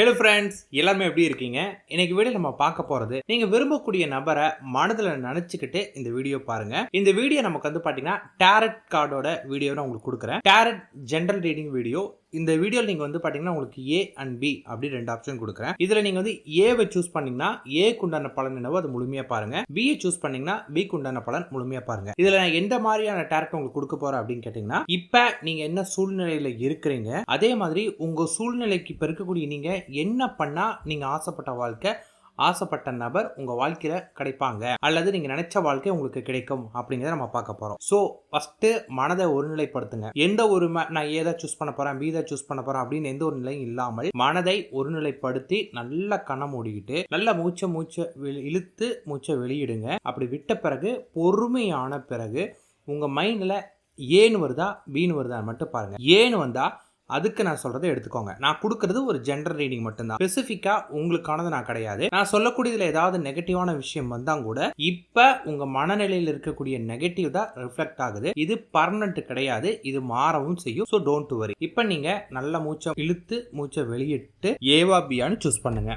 Hello friends எல்லாருமே எப்படி இருக்கீங்க? இன்னைக்கு வீடியோ நம்ம பார்க்க போறது நீங்கள் விரும்பக்கூடிய நபரை மனதில் நினச்சிக்கிட்டு இந்த வீடியோ பாருங்க. இந்த வீடியோ நமக்கு வந்து பார்த்தீங்கன்னா டேரட் கார்டோட வீடியோ நான் உங்களுக்கு கொடுக்குறேன். டேரட் ஜென்ரல் ரீடிங் வீடியோ இந்த வீடியோவில் நீங்கள் வந்து பார்த்தீங்கன்னா உங்களுக்கு ஏ அண்ட் பி அப்படி ரெண்டு ஆப்ஷன் கொடுக்குறேன். இதில் நீங்கள் வந்து ஏவை சூஸ் பண்ணீங்கன்னா ஏக்கு உண்டான பலன் என்னவோ அது முழுமையாக பாருங்கள் பியை சூஸ் பண்ணீங்கன்னா பிக்கு உண்டான பலன் முழுமையாக பாருங்கள் இதில் நான் எந்த மாதிரியான டேரக்ட் உங்களுக்கு கொடுக்க போகிறேன் அப்படின்னு கேட்டிங்கன்னா இப்போ நீங்கள் என்ன சூழ்நிலையில் இருக்கிறீங்க அதே மாதிரி உங்கள் சூழ்நிலைக்கு இப்போ இருக்கக்கூடிய நீங்கள் என்ன பண்ணால் நீங்கள் ஆசைப்பட்ட வாழ்க்கை ஆசைப்பட்ட நபர் உங்கள் வாழ்க்கையில் கிடைப்பாங்க. அல்லது நீங்கள் நினைச்ச வாழ்க்கை உங்களுக்கு கிடைக்கும் அப்படிங்கிறத நம்ம பார்க்க போகிறோம் ஸோ ஃபஸ்ட்டு மனதை ஒருநிலைப்படுத்துங்க. எந்த ஒரு ம- நான் ஏதை சூஸ் பண்ண போகிறேன் பீதா சூஸ் பண்ண போகிறேன் அப்படின்னு எந்த ஒரு நிலையும் இல்லாமல் மனதை ஒருநிலைப்படுத்தி நல்லா கணம் மூடிக்கிட்டு நல்ல மூச்சை மூச்சை இழுத்து மூச்சை வெளியிடுங்க. அப்படி விட்ட பிறகு பொறுமையான பிறகு உங்கள் மைண்டில் ஏன்னு வருதா பின்னு வருதா மட்டும் பாருங்கள் ஏன்னு வந்தால் அதுக்கு நான் சொல்றதை எடுத்துக்கோங்க. நான் கொடுக்கறது ஒரு ஜென்ரல் ரீடிங் மட்டும்தான். ஸ்பெசிஃபிக்கா உங்களுக்கானது நான் கிடையாது. நான் சொல்லக்கூடியதுல ஏதாவது நெகட்டிவான விஷயம் வந்தா கூட இப்ப உங்க மனநிலையில் இருக்கக்கூடிய நெகட்டிவ் தான் ரிஃப்ளெக்ட் ஆகுது. இது பர்மனன்ட் கிடையாது. இது மாறவும் செய்யும். ஸோ டோன்ட் வரி இப்ப நீங்க நல்ல மூச்சை இழுத்து மூச்சை வெளியிட்டு ஏவா பியான்னு சூஸ் பண்ணுங்க.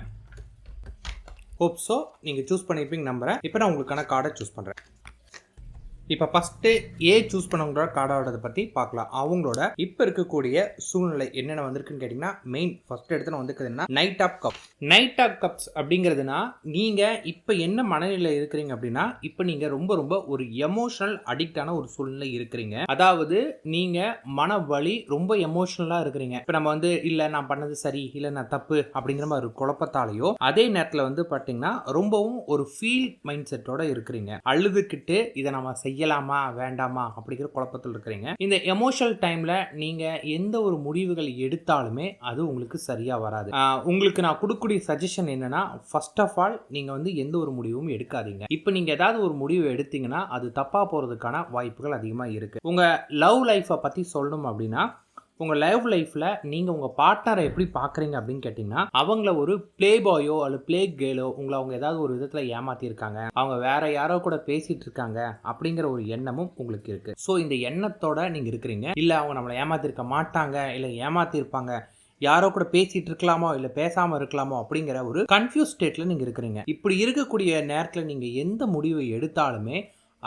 ஹோப் ஸோ நீங்கள் சூஸ் பண்ணியிருப்பீங்க நம்புறேன். இப்போ நான் உங்களுக்கான கார்டை சூஸ் பண்ணுறேன் இப்போ ஃபஸ்ட்டு ஏ சூஸ் பண்ணவங்களோட கார்டோட பற்றி பார்க்கலாம். அவங்களோட இப்போ இருக்கக்கூடிய சூழ்நிலை என்னென்ன வந்திருக்குன்னு கேட்டிங்கன்னா மெயின் ஃபஸ்ட் இடத்துல வந்துருக்குதுன்னா knight of cup knight of cups அப்படிங்கிறதுனா நீங்கள் இப்போ என்ன மனநிலையில் இருக்கிறீங்க அப்படின்னா இப்போ நீங்கள் ரொம்ப ரொம்ப ஒரு எமோஷனல் அடிக்டான ஒரு சூழ்நிலை இருக்கிறீங்க. அதாவது நீங்கள் மன வலி ரொம்ப எமோஷனலாக இருக்கிறீங்க. இப்போ நம்ம வந்து இல்லை நான் பண்ணது சரி இல்லை நான் தப்பு அப்படிங்கிற மாதிரி ஒரு குழப்பத்தாலேயோ அதே நேரத்தில் வந்து பார்த்தீங்கன்னா ரொம்பவும் ஒரு ஃபீல் மைண்ட் செட்டோட இருக்கிறீங்க. அழுதுகிட்டு இதை நம்ம செய்யலாமா வேண்டாமா அப்படிங்கிற குழப்பத்தில் இருக்கிறீங்க. இந்த எமோஷனல் டைமில் நீங்கள் எந்த ஒரு முடிவுகள் எடுத்தாலுமே அது உங்களுக்கு சரியாக வராது. உங்களுக்கு நான் கொடுக்கக்கூடிய சஜஷன் என்னன்னா ஃபர்ஸ்ட் ஆஃப் ஆல் நீங்கள் வந்து எந்த ஒரு முடிவும் எடுக்காதீங்க. இப்போ நீங்கள் ஏதாவது ஒரு முடிவு எடுத்தீங்கன்னா அது தப்பாக போகிறதுக்கான வாய்ப்புகள் அதிகமாக இருக்குது உங்கள் லவ் லைஃப்பை பற்றி சொல்லணும் அப்படின்னா உங்கள் லைவ் லைஃப்பில் நீங்கள் உங்கள் பார்ட்னரை எப்படி பார்க்குறீங்க அப்படின்னு கேட்டிங்கன்னா அவங்கள ஒரு ப்ளே பாயோ அல்லது ப்ளே கேலோ உங்களை அவங்க ஏதாவது ஒரு விதத்தில் ஏமாற்றிருக்காங்க அவங்க வேற யாரோ கூட பேசிகிட்டு இருக்காங்க அப்படிங்கிற ஒரு எண்ணமும் உங்களுக்கு இருக்குது ஸோ இந்த எண்ணத்தோட நீங்கள் இருக்கிறீங்க. இல்லை அவங்க நம்மளை ஏமாத்திருக்க மாட்டாங்க இல்லை ஏமாற்றிருப்பாங்க யாரோ கூட பேசிட்டு இருக்கலாமோ இல்லை பேசாமல் இருக்கலாமோ அப்படிங்கிற ஒரு கன்ஃபியூஸ் ஸ்டேட்டில் நீங்கள் இருக்கிறீங்க. இப்படி இருக்கக்கூடிய நேரத்தில் நீங்கள் எந்த முடிவை எடுத்தாலுமே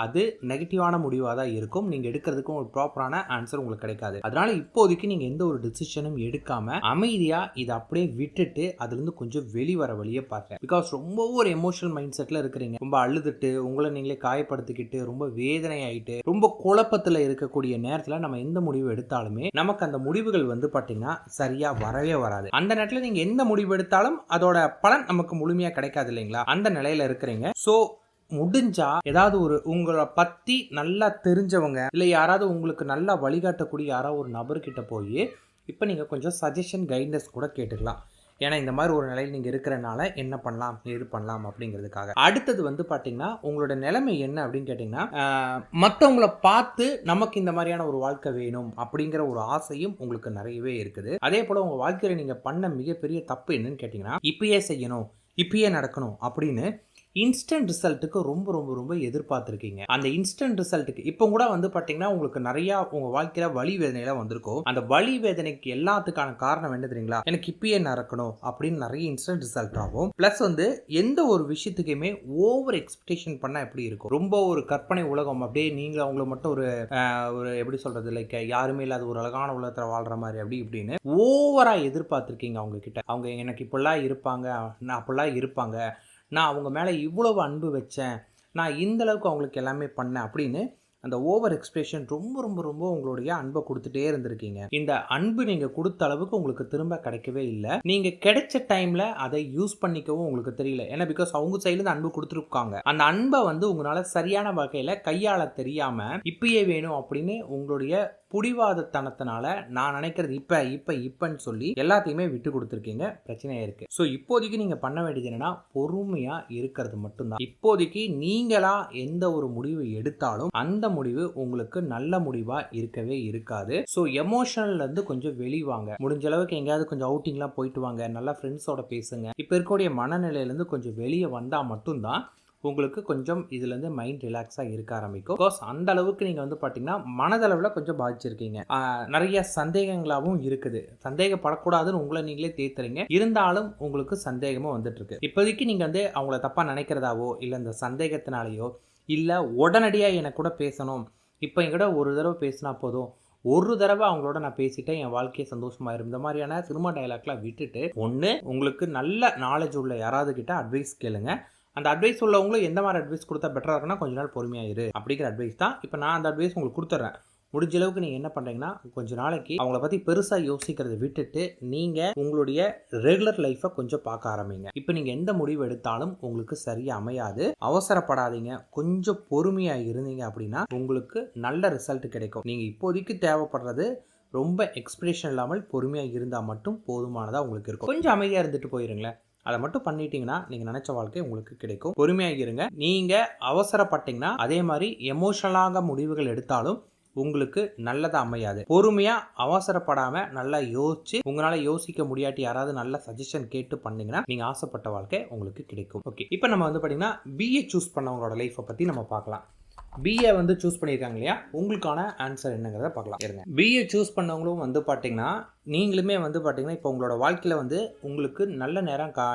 அது நெகட்டிவான முடிவாக தான் இருக்கும். நீங்கள் எடுக்கிறதுக்கும் ஒரு ப்ராப்பரான ஆன்சர் உங்களுக்கு கிடைக்காது. அதனால இப்போதைக்கு நீங்கள் எந்த ஒரு டிசிஷனும் எடுக்காமல் அமைதியாக இதை அப்படியே விட்டுட்டு அதுலேருந்து கொஞ்சம் வெளிவர வழியை பாருங்க. பிகாஸ் ரொம்ப ஒரு எமோஷனல் மைண்ட் செட்டில் இருக்கிறீங்க. ரொம்ப அழுதுட்டு உங்களை நீங்களே காயப்படுத்திக்கிட்டு ரொம்ப வேதனை ஆகிட்டு ரொம்ப குழப்பத்தில் இருக்கக்கூடிய நேரத்தில் நம்ம எந்த முடிவு எடுத்தாலுமே நமக்கு அந்த முடிவுகள் வந்து பார்த்தீங்கன்னா சரியாக வரவே வராது. அந்த நேரத்தில் நீங்கள் எந்த முடிவு எடுத்தாலும் அதோட பலன் நமக்கு முழுமையாக கிடைக்காது இல்லைங்களா? அந்த நிலையில் இருக்கிறீங்க. ஸோ முடிஞ்சா ஏதாவது ஒரு உங்களை பத்தி நல்லா தெரிஞ்சவங்க இல்லை யாராவது உங்களுக்கு நல்லா வழிகாட்டக்கூடிய யாராவது ஒரு நபர்கிட்ட போய் இப்போ நீங்கள் கொஞ்சம் சஜஷன் கைட்னஸ் கூட கேட்டுக்கலாம். ஏன்னா இந்த மாதிரி ஒரு நிலையில் நீங்கள் இருக்கிறனால என்ன பண்ணலாம் ஏது பண்ணலாம் அப்படிங்கிறதுக்காக. அடுத்தது வந்து பார்த்தீங்கன்னா உங்களோட நிலைமை என்ன அப்படின்னு கேட்டிங்கன்னா மற்றவங்கள பார்த்து நமக்கு இந்த மாதிரியான ஒரு வாழ்க்கை வேணும் அப்படிங்கிற ஒரு ஆசையும் உங்களுக்கு நிறையவே இருக்குது. அதே போல் உங்கள் வாழ்க்கையில் நீங்கள் பண்ண மிகப்பெரிய தப்பு என்னன்னு கேட்டிங்கன்னா இப்பயே செய்யணும் இப்பயே நடக்கணும் அப்படின்னு இன்ஸ்டன்ட் ரிசல்ட்டுக்கு ரொம்ப ரொம்ப ரொம்ப எதிர்பார்த்துருக்கீங்க. அந்த இன்ஸ்டன்ட் ரிசல்ட்டுக்கு இப்போ கூட வந்து பார்த்தீங்கன்னா உங்களுக்கு நிறையா உங்கள் வாழ்க்கையில் வலி வேதனையெல்லாம் வந்திருக்கும் அந்த வலி வேதனைக்கு எல்லாத்துக்கான காரணம் என்ன தெரியுங்களா? எனக்கு இப்பயே நடக்கணும் அப்படின்னு நிறைய இன்ஸ்டன்ட் ரிசல்ட் ஆகும். ப்ளஸ் வந்து எந்த ஒரு விஷயத்துக்குமே ஓவர் எக்ஸ்பெக்டேஷன் பண்ணால் எப்படி இருக்கும்? ரொம்ப ஒரு கற்பனை உலகம். அப்படியே நீங்கள் அவங்கள மட்டும் ஒரு ஒரு எப்படி சொல்கிறது லைக் யாருமே இல்லாத ஒரு அழகான உலகத்தில் வாழ்கிற மாதிரி அப்படி இப்படின்னு ஓவராக எதிர்பார்த்துருக்கீங்க அவங்க கிட்ட அவங்க எனக்கு இப்படிலாம் இருப்பாங்க நான் அப்படிலாம் இருப்பாங்க. நான் அவங்க மேலே இவ்வளவு அன்பு வச்சேன் நான் இந்தளவுக்கு அவங்களுக்கு எல்லாமே பண்ணேன் அப்படின்னு அந்த ஓவர் எக்ஸ்பிரஷன் ரொம்ப ரொம்ப ரொம்ப உங்களுடைய அன்பை கொடுத்துட்டே இருந்திருக்கீங்க. இந்த அன்பு நீங்கள் கொடுத்த அளவுக்கு உங்களுக்கு திரும்ப கிடைக்கவே இல்லை. நீங்கள் கிடைச்ச டைமில் அதை யூஸ் பண்ணிக்கவும் உங்களுக்கு தெரியல. ஏன்னா பிகாஸ் அவங்க சைட்லேருந்து அன்பு கொடுத்துருக்காங்க. அந்த அன்பை வந்து உங்களால் சரியான வகையில் கையாள தெரியாமல் இப்பயே வேணும் அப்படின்னு உங்களுடைய புடிவாதத்தனத்தினால நான் நினைக்கிறது இப்போ இப்போ இப்பன்னு சொல்லி எல்லாத்தையுமே விட்டு கொடுத்துருக்கீங்க. பிரச்சனையா இருக்கு. ஸோ இப்போதைக்கு நீங்கள் பண்ண வேண்டியது என்னன்னா பொறுமையாக இருக்கிறது மட்டும்தான். இப்போதைக்கு நீங்களா எந்த ஒரு முடிவு எடுத்தாலும் அந்த முடிவு உங்களுக்கு நல்ல முடிவாக இருக்கவே இருக்காது. ஸோ எமோஷனல்ல இருந்து கொஞ்சம் வெளிவாங்க. முடிஞ்ச அளவுக்கு எங்கேயாவது கொஞ்சம் அவுட்டிங்லாம் போயிட்டு வாங்க. நல்லா ஃப்ரெண்ட்ஸோட பேசுங்க. இப்போ இருக்கக்கூடிய மனநிலையிலேருந்து கொஞ்சம் வெளியே வந்தால் மட்டும்தான் உங்களுக்கு கொஞ்சம் இதுலேருந்து மைண்ட் ரிலாக்ஸாக இருக்க ஆரம்பிக்கும். பிகாஸ் அந்த அளவுக்கு நீங்கள் வந்து பார்த்தீங்கன்னா மனதளவில் கொஞ்சம் பாதிச்சிருக்கீங்க. நிறைய சந்தேகங்களாகவும் இருக்குது. சந்தேகப்படக்கூடாதுன்னு உங்களை நீங்களே தேத்துறீங்க. இருந்தாலும் உங்களுக்கு சந்தேகமும் வந்துட்டு இருக்கு. இப்போதைக்கு நீங்கள் வந்து அவங்கள தப்பாக நினைக்கிறதாவோ இல்லை இந்த சந்தேகத்தினாலேயோ இல்லை உடனடியாக எனக்கு கூட பேசணும். இப்போ என்கிட்ட ஒரு தடவை பேசினா போதும். ஒரு தடவை அவங்களோட நான் பேசிட்டேன் என் வாழ்க்கையை சந்தோஷமாக இந்த மாதிரியான சினிமா டைலாக்லாம் விட்டுட்டு ஒன்று உங்களுக்கு நல்ல நாலேஜ் உள்ள யாராவது கிட்ட அட்வைஸ் கேளுங்க. அந்த அட்வைஸ் உள்ளவங்களும் எந்த மாதிரி அட்வைஸ் கொடுத்தா பெட்டராக இருக்குன்னா கொஞ்ச நாள் பொறுமையாக இரு. அப்படிங்கிற அட்வைஸ் தான். இப்போ நான் அந்த அட்வைஸ் உங்களுக்கு கொடுத்துட்றேன் முடிஞ்ச அளவுக்கு நீங்கள் என்ன பண்ணுறீங்கன்னா கொஞ்சம் நாளைக்கு அவங்கள பற்றி பெருசாக யோசிக்கிறத விட்டுட்டு நீங்கள் உங்களுடைய ரெகுலர் லைஃப்பை கொஞ்சம் பார்க்க ஆரம்பிங்க. இப்போ நீங்கள் எந்த முடிவு எடுத்தாலும் உங்களுக்கு சரியாக அமையாது. அவசரப்படாதீங்க. கொஞ்சம் பொறுமையாக இருந்தீங்க அப்படின்னா உங்களுக்கு நல்ல ரிசல்ட் கிடைக்கும். நீங்கள் இப்போதைக்கு தேவைப்படுறது ரொம்ப எக்ஸ்பிரேஷன் இல்லாமல் பொறுமையாக இருந்தால் மட்டும் போதுமானதாக உங்களுக்கு இருக்கும். கொஞ்சம் அமைதியாக இருந்துட்டு போயிருங்களேன். அதை மட்டும் பண்ணிட்டீங்கன்னா நீங்கள் நினச்ச வாழ்க்கை உங்களுக்கு கிடைக்கும். பொறுமையாக இருங்க. நீங்கள் அவசரப்பட்டீங்கன்னா அதே மாதிரி எமோஷனலாக முடிவுகள் எடுத்தாலும் உங்களுக்கு நல்லதா அமையாது. பொறுமையா அவசரப்படாம நல்லா யோசிச்சு உங்களால யோசிக்க முடியாட்டி யாராவது நல்ல சஜஷன் கேட்டு பண்ணீங்கன்னா நீங்க ஆசைப்பட்ட வாழ்க்கை உங்களுக்கு கிடைக்கும். ஓகே இப்போ நம்ம வந்து பாத்தீங்கன்னா பிஏ சூஸ் பண்ணவங்களோட லைஃப்பை பத்தி நம்ம பார்க்கலாம் பிஏ வந்து சூஸ் பண்ணியிருக்காங்க இல்லையா? உங்களுக்கான ஆன்சர் என்னங்கிறத பார்க்கலாம் இருங்க. பிஏ சூஸ் பண்ணவங்களும் வந்து பார்த்தீங்கன்னா நீங்களுமே வந்து பார்த்தீங்கன்னா இப்போ உங்களோட வாழ்க்கையில் வந்து உங்களுக்கு நல்ல நேரம் கா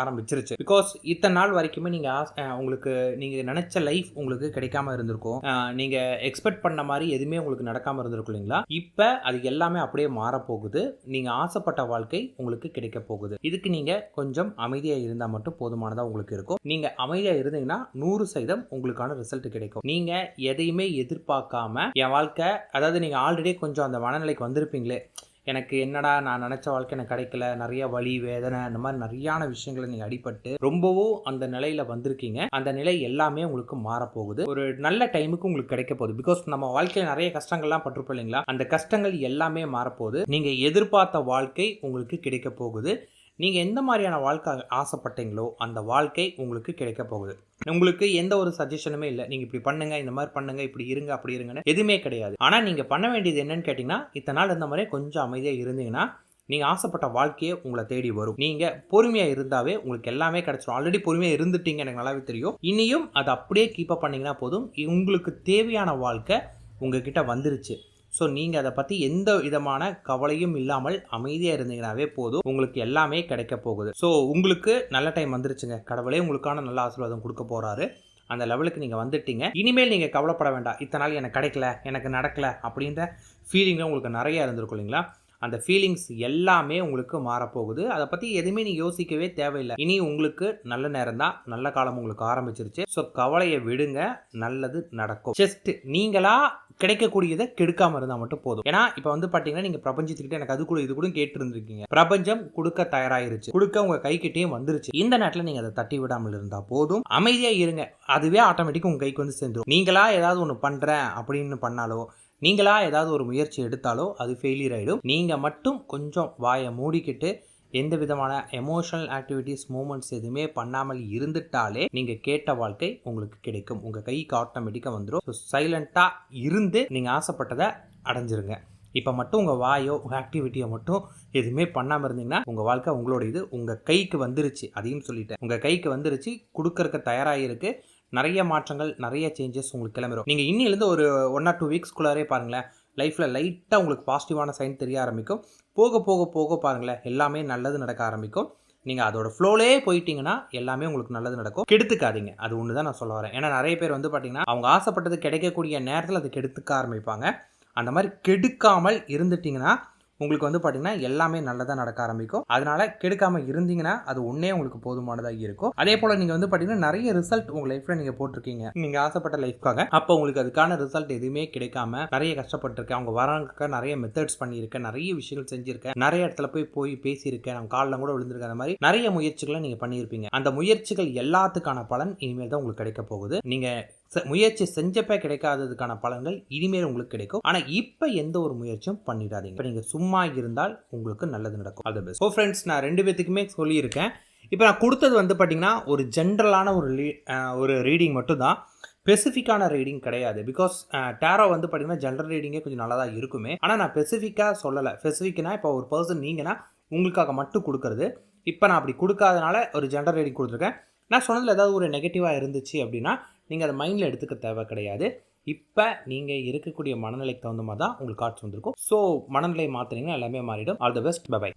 ஆரம்பிச்சிருச்சு. பிகாஸ் இத்தனை நாள் வரைக்குமே நீங்கள் உங்களுக்கு நீங்கள் நினச்ச லைஃப் உங்களுக்கு கிடைக்காம இருந்திருக்கும். நீங்கள் எக்ஸ்பெக்ட் பண்ண மாதிரி எதுவுமே உங்களுக்கு நடக்காமல் இருந்திருக்கும் இல்லைங்களா? இப்போ அது எல்லாமே அப்படியே மாறப்போகுது. நீங்கள் ஆசைப்பட்ட வாழ்க்கை உங்களுக்கு கிடைக்க போகுது. இதுக்கு நீங்கள் கொஞ்சம் அமைதியாக இருந்தால் மட்டும் போதுமானதாக உங்களுக்கு இருக்கும். நீங்கள் அமைதியாக இருந்தீங்கன்னா நூறு சதம் உங்களுக்கான ரிசல்ட் கிடைக்கும். நீங்கள் எதையுமே எதிர்பார்க்காம என் வாழ்க்கை அதாவது நீங்கள் ஆல்ரெடி கொஞ்சம் அந்த மனநிலைக்கு வந்திருப்பீங்களே எனக்கு என்னடா நான் நினச்ச வாழ்க்கை எனக்கு கிடைக்கல நிறைய வலி வேதனை அந்த மாதிரி நிறையான விஷயங்களை நீங்கள் அடிபட்டு ரொம்பவும் அந்த நிலையில் வந்திருக்கீங்க. அந்த நிலை எல்லாமே உங்களுக்கு மாறப்போகுது. ஒரு நல்ல டைமுக்கு உங்களுக்கு கிடைக்க போகுது. பிகாஸ் நம்ம வாழ்க்கையில் நிறைய கஷ்டங்கள்லாம் பட்டிருப்போம் இல்லைங்களா? அந்த கஷ்டங்கள் எல்லாமே மாறப்போகுது. நீங்கள் எதிர்பார்த்த வாழ்க்கை உங்களுக்கு கிடைக்க போகுது. நீங்கள் எந்த மாதிரியான வாழ்க்கை ஆசைப்பட்டீங்களோ அந்த வாழ்க்கை உங்களுக்கு கிடைக்க போகுது. உங்களுக்கு எந்த ஒரு சஜஷனுமே இல்லை. நீங்கள் இப்படி பண்ணுங்க இந்த மாதிரி பண்ணுங்க இப்படி இருங்க அப்படி இருங்கன்னு எதுவுமே கிடையாது. ஆனால் நீங்கள் பண்ண வேண்டியது என்னன்னு கேட்டிங்கன்னா இத்தனை நாள் இந்த மாதிரி கொஞ்சம் அமைதியாக இருந்தீங்கன்னா நீங்கள் ஆசைப்பட்ட வாழ்க்கையே உங்களை தேடி வரும். நீங்கள் பொறுமையாக இருந்தாவே உங்களுக்கு எல்லாமே கிடச்சிரும். ஆல்ரெடி பொறுமையாக இருந்துட்டீங்க எனக்கு நல்லாவே தெரியும். இனியும் அதை அப்படியே கீப்பப் பண்ணிங்கன்னா போதும். உங்களுக்கு தேவையான வாழ்க்கை உங்ககிட்ட வந்துருச்சு. ஸோ நீங்கள் அதை பற்றி எந்த விதமான கவலையும் இல்லாமல் அமைதியாக இருந்தீங்கனாவே போதும். உங்களுக்கு எல்லாமே கிடைக்க போகுது. ஸோ உங்களுக்கு நல்ல டைம் வந்துருச்சுங்க. கடவுளே உங்களுக்கான நல்ல ஆசீர்வாதம் கொடுக்க போகிறாரு அந்த லெவலுக்கு நீங்கள் வந்துட்டீங்க. இனிமேல் நீங்கள் கவலைப்பட வேண்டாம். இத்தனை நாள் எனக்கு கிடைக்கல எனக்கு நடக்கல அப்படின்ற ஃபீலிங்கும் உங்களுக்கு நிறையா இருந்திருக்கும் இல்லைங்களா? அந்த ஃபீலிங்ஸ் எல்லாமே உங்களுக்கு மாறப்போகுது அதை பற்றி எதுவுமே நீங்கள் யோசிக்கவே தேவையில்லை. இனி உங்களுக்கு நல்ல நேரம் தான். நல்ல காலம் உங்களுக்கு ஆரம்பிச்சிருச்சு. ஸோ கவலையை விடுங்க. நல்லது நடக்கும். ஜஸ்ட் நீங்களா கிடைக்கக்கூடியதை கெடுக்காம இருந்தால் மட்டும் போதும். ஏன்னா இப்போ வந்து பார்த்தீங்கன்னா நீங்கள் பிரபஞ்சத்துக்கிட்ட எனக்கு அது கூட இது கூட கேட்டுருந்துருக்கீங்க. பிரபஞ்சம் கொடுக்க தயாராயிருச்சு. கொடுக்க உங்க கைக்கிட்டேயும் வந்துருச்சு. இந்த நேரத்தில் நீங்கள் அதை தட்டி விடாமல் இருந்தால் போதும். அமைதியாக இருங்க. அதுவே ஆட்டோமேட்டிக்காக உங்கள் கைக்கு வந்து சேர்ந்துடும் நீங்களா ஏதாவது ஒன்று பண்ணுறேன் அப்படின்னு பண்ணாலோ நீங்களா ஏதாவது ஒரு முயற்சி எடுத்தாலோ அது ஃபெயிலியர் ஆகிடும் நீங்கள் மட்டும் கொஞ்சம் வாயை மூடிக்கிட்டு எந்த விதமான எமோஷனல் ஆக்டிவிட்டீஸ் மூமெண்ட்ஸ் எதுவுமே பண்ணாமல் இருந்துட்டாலே நீங்கள் கேட்ட வாழ்க்கை உங்களுக்கு கிடைக்கும். உங்கள் கைக்கு ஆட்டோமேட்டிக்காக வந்துடும் ஸோ சைலண்ட்டாக இருந்து நீங்கள் ஆசைப்பட்டதை அடைஞ்சிருங்க. இப்போ மட்டும் உங்கள் வாயோ உங்கள் ஆக்டிவிட்டியோ மட்டும் எதுவுமே பண்ணாமல் இருந்தீங்கன்னா உங்கள் வாழ்க்கை உங்களோட இது உங்கள் கைக்கு வந்துருச்சு. அதையும் சொல்லிட்டேன். உங்கள் கைக்கு வந்துருச்சு கொடுக்கறக்கு தயாராக இருக்குது நிறைய மாற்றங்கள் நிறைய சேஞ்சஸ் உங்களுக்கு கிளம்பிடும் நீங்கள் இன்னிலேருந்து ஒரு ஒன் ஆர் டூ வீக்ஸ்குள்ளாரே பாருங்களேன். லைஃப்பில் லைட்டாக உங்களுக்கு பாசிட்டிவான சைன் தெரிய ஆரம்பிக்கும். போக போக போக பாருங்களேன் எல்லாமே நல்லது நடக்க ஆரம்பிக்கும். நீங்கள் அதோட ஃப்ளோலே போயிட்டீங்கன்னா எல்லாமே உங்களுக்கு நல்லது நடக்கும். கெடுத்துக்காதீங்க. அது ஒன்று தான் நான் சொல்ல வரேன். ஏன்னா நிறைய பேர் வந்து பார்த்தீங்கன்னா அவங்க ஆசைப்பட்டது கிடைக்கக்கூடிய நேரத்தில் அது கெடுத்துக்க ஆரம்பிப்பாங்க. அந்த மாதிரி கெடுக்காமல் இருந்துட்டிங்கன்னா உங்களுக்கு வந்து பார்த்தீங்கன்னா எல்லாமே நல்லதாக நடக்க ஆரம்பிக்கும். அதனால கெடுக்காமல் இருந்தீங்கன்னா அது ஒன்றே உங்களுக்கு போதுமானதாக இருக்கும். அதே போல் நீங்கள் வந்து பார்த்தீங்கன்னா நிறைய ரிசல்ட் உங்கள் லைஃப்பில் நீங்கள் போட்டிருக்கீங்க. நீங்கள் ஆசைப்பட்ட லைஃப்காக அப்போ உங்களுக்கு அதுக்கான ரிசல்ட் எதுவுமே கிடைக்காம நிறைய கஷ்டப்பட்டிருக்கேன். அவங்க வராங்க நிறைய மெத்தட்ஸ் பண்ணியிருக்கேன். நிறைய விஷயங்கள் செஞ்சிருக்கேன். நிறைய இடத்துல போய் போய் பேசியிருக்கேன். நம்ம காலில் கூட விழுந்திருக்கேன் அந்த மாதிரி நிறைய முயற்சிகளை நீங்கள் பண்ணியிருப்பீங்க. அந்த முயற்சிகள் எல்லாத்துக்கான பலன் இனிமேல் தான் உங்களுக்கு கிடைக்க போகுது. நீங்கள் முயற்சி செஞ்சப்ப கிடைக்காததுக்கான பலன்கள் இனிமேல் உங்களுக்கு கிடைக்கும். ஆனா இப்ப எந்த ஒரு முயற்சியும் பண்ணிடாதீங்க. இப்ப நீங்க சும்மா இருந்தால் உங்களுக்கு நல்லது நடக்கும். அது பெஸ்ட் ஸோ ஃப்ரெண்ட்ஸ் நான் ரெண்டு பேத்துக்குமே சொல்லியிருக்கேன். இப்போ நான் கொடுத்தது வந்து பார்த்தீங்கன்னா ஒரு ஜென்ரலான ஒரு ஒரு ரீடிங் மட்டும்தான். ஸ்பெசிஃபிக்கான ரீடிங் கிடையாது. பிகாஸ் டேரோ வந்து பார்த்தீங்கன்னா ஜென்ரல் ரீடிங்கே கொஞ்சம் நல்லா தான் இருக்குமே. ஆனால் நான் ஸ்பெசிஃபிக்காக சொல்லலை. ஸ்பெசிஃபிக்னா இப்போ ஒரு பர்சன் நீங்கன்னா உங்களுக்காக மட்டும் கொடுக்கறது. இப்போ நான் அப்படி கொடுக்காதனால ஒரு ஜென்ரல் ரீடிங் கொடுத்துருக்கேன். நான் சொன்னதில் ஏதாவது ஒரு நெகட்டிவாக இருந்துச்சு அப்படின்னா நீங்கள் அதை மைண்டில் எடுத்துக்க தேவை கிடையாது. இப்போ நீங்கள் இருக்கக்கூடிய மனநிலைக்கு தகுந்த மாதிரி தான் உங்களுக்கு கார்ட்ஸ் வந்திருக்கும். ஸோ மனநிலை மாற்றினீங்கன்னா எல்லாமே மாறிடும். All the best by